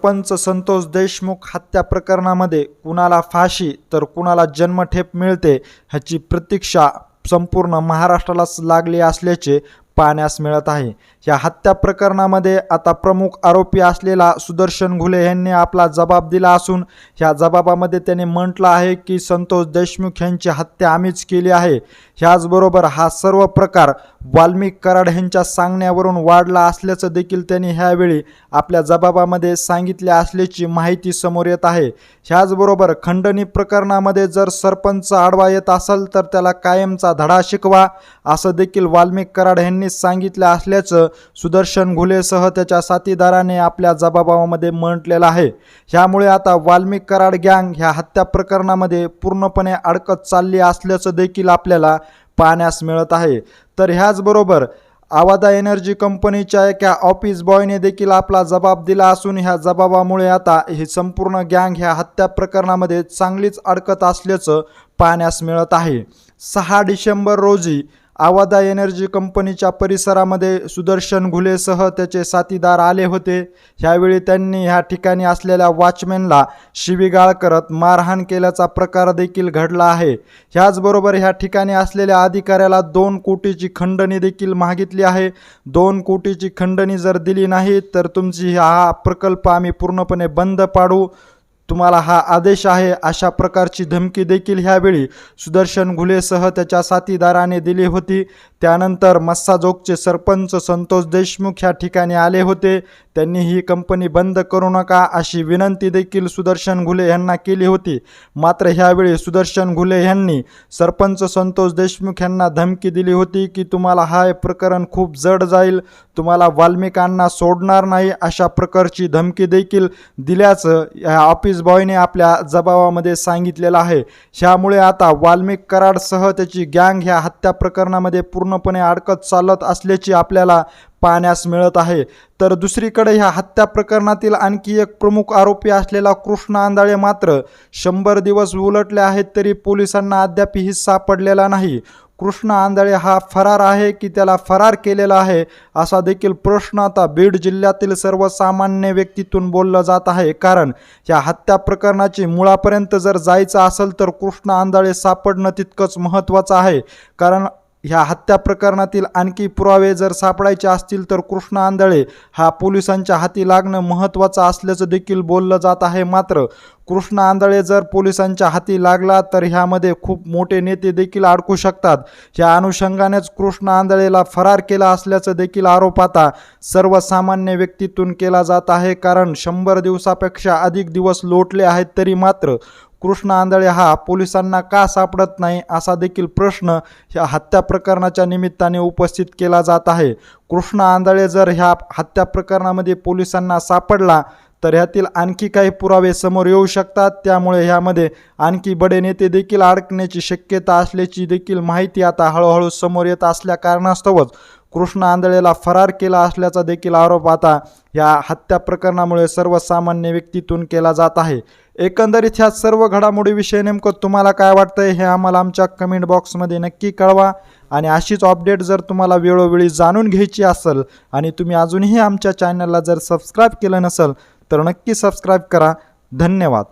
सरपंच संतोष देशमुख हत्या प्रकरणामध्ये कुणाला फाशी तर कुणाला जन्मठेप मिळते ह्याची प्रतीक्षा संपूर्ण महाराष्ट्रालाच लागली असल्याचे पाहण्यास मिळत आहे. या हत्या प्रकरणामध्ये आता प्रमुख आरोपी असलेला सुदर्शन घुले यांनी आपला जबाब दिला असून ह्या जबाबामध्ये त्याने म्हटलं आहे की संतोष देशमुख यांची हत्या आम्हीच केली आहे. ह्याचबरोबर हा सर्व प्रकार वाल्मिक कराड यांच्या सांगण्यावरून वाढला असल्याचं देखील त्यांनी ह्यावेळी आपल्या जबाबामध्ये सांगितले असल्याची माहिती समोर येत आहे. ह्याचबरोबर खंडणी प्रकरणामध्ये जर सरपंच आडवा येत असेल तर त्याला कायमचा धडा शिकवा असं देखील वाल्मिक कराड यांनी सांगितलं असल्याचं सुदर्शन घुलेसह त्याच्या साथीदाराने आपल्या जबाबामध्ये म्हटलेलं आहे. ह्यामुळे आता वाल्मिक कराड गँग ह्या हत्या प्रकरणामध्ये पूर्णपणे अडकत चालली असल्याचं देखील आपल्याला पाहण्यास मिळत आहे. तर ह्याचबरोबर आवादा एनर्जी कंपनीच्या एका ऑफिस बॉयने देखील आपला जबाब दिला असून ह्या जबाबामुळे आता ही संपूर्ण गँग ह्या हत्या प्रकरणामध्ये चांगलीच अडकत असल्याचं पाहण्यास मिळत आहे. सहा डिसेंबर रोजी आवादा एनर्जी कंपनीच्या परिसरामध्ये सुदर्शन घुलेसह त्याचे साथीदार आले होते. ह्यावेळी त्यांनी ह्या ठिकाणी असलेल्या वॉचमॅनला शिवीगाळ करत मारहाण केल्याचा प्रकार देखील घडला आहे. ह्याचबरोबर ह्या ठिकाणी असलेल्या अधिकाऱ्याला दोन कोटीची खंडणी देखील मागितली आहे. दोन कोटीची खंडणी जर दिली नाही तर तुमची हा प्रकल्प आम्ही पूर्णपणे बंद पाडू. तुम्हाला हा आदेश आहे. अशा प्रकारची धमकी देखील ह्यावेळी सुदर्शन घुलेसह त्याच्या साथीदाराने दिली होती. त्यानंतर मस्साजोगचे सरपंच संतोष देशमुख ह्या ठिकाणी आले होते. त्यांनी ही कंपनी बंद करू नका अशी विनंती देखील सुदर्शन घुले यांना केली होती. मात्र ह्यावेळी सुदर्शन घुले यांनी सरपंच संतोष देशमुख यांना धमकी दिली होती की तुम्हाला हा प्रकरण खूप जड जाईल. तुम्हाला वाल्मिकांना सोडणार नाही अशा प्रकारची धमकी देखील दिल्याचं या ऑफिस बॉयने आपल्या जबाबामध्ये सांगितलेलं आहे. ह्यामुळे आता वाल्मिक कराडसह त्याची गँग ह्या हत्या प्रकरणामध्ये पूर्णपणे अडकत चालत असल्याची आपल्याला पाहण्यास मिळत आहे. तर दुसरीकडे ह्या हत्या प्रकरणातील आणखी एक प्रमुख आरोपी असलेला कृष्ण आंधळे मात्र शंभर दिवस उलटले आहेत तरी पोलिसांना अद्याप ही सापडलेला नाही. कृष्ण आंधळे हा फरार आहे की त्याला फरार केलेला आहे असा देखील प्रश्न आता बीड जिल्ह्यातील सर्वसामान्य व्यक्तीतून बोललं जात आहे. कारण या हत्या प्रकरणाची मुळापर्यंत जर जायचं असेल तर कृष्ण आंधळे सापडणं तितकंच महत्त्वाचं आहे. कारण ह्या हत्या प्रकरणातील आणखी पुरावे जर सापडायचे असतील तर कृष्ण आंधळे हा पोलिसांच्या हाती लागणं महत्त्वाचं असल्याचं देखील बोललं जात आहे. मात्र कृष्ण आंधळे जर पोलिसांच्या हाती लागला तर ह्यामध्ये खूप मोठे नेते देखील अडकू शकतात. ह्या अनुषंगानेच कृष्ण आंधळेला फरार केला असल्याचं देखील आरोप आता सर्वसामान्य व्यक्तीतून केला जात आहे. कारण शंभर दिवसापेक्षा अधिक दिवस लोटले आहेत तरी मात्र कृष्ण आंधळे हा पोलिसांना का सापडत नाही? असा देखील प्रश्न ह्या हत्या प्रकरणाच्या निमित्ताने उपस्थित केला जात आहे. कृष्ण आंधळे जर ह्या हत्या प्रकरणामध्ये पोलिसांना सापडला तर ह्यातील आणखी काही पुरावे समोर येऊ शकतात. त्यामुळे ह्यामध्ये आणखी बडे नेते देखील अडकण्याची शक्यता असल्याची देखील माहिती आता हळूहळू समोर येत असल्या कारणास्तवच कृष्ण आंधळेला फरार केला असल्याचा देखील आरोप आता या हत्या प्रकरणामुळे सर्वसामान्य व्यक्तीतून केला जात आहे. एकंदरीत ह्या सर्व घडामोडीविषयी नेमकं तुम्हाला काय वाटतंय हे आम्हाला आमच्या कमेंट बॉक्समध्ये नक्की कळवा. आणि अशीच अपडेट जर तुम्हाला वेळोवेळी जाणून घ्यायची असेल आणि तुम्ही अजूनही आमच्या चॅनलला जर सबस्क्राईब केलं नसेल तर नक्की सबस्क्राईब करा. धन्यवाद.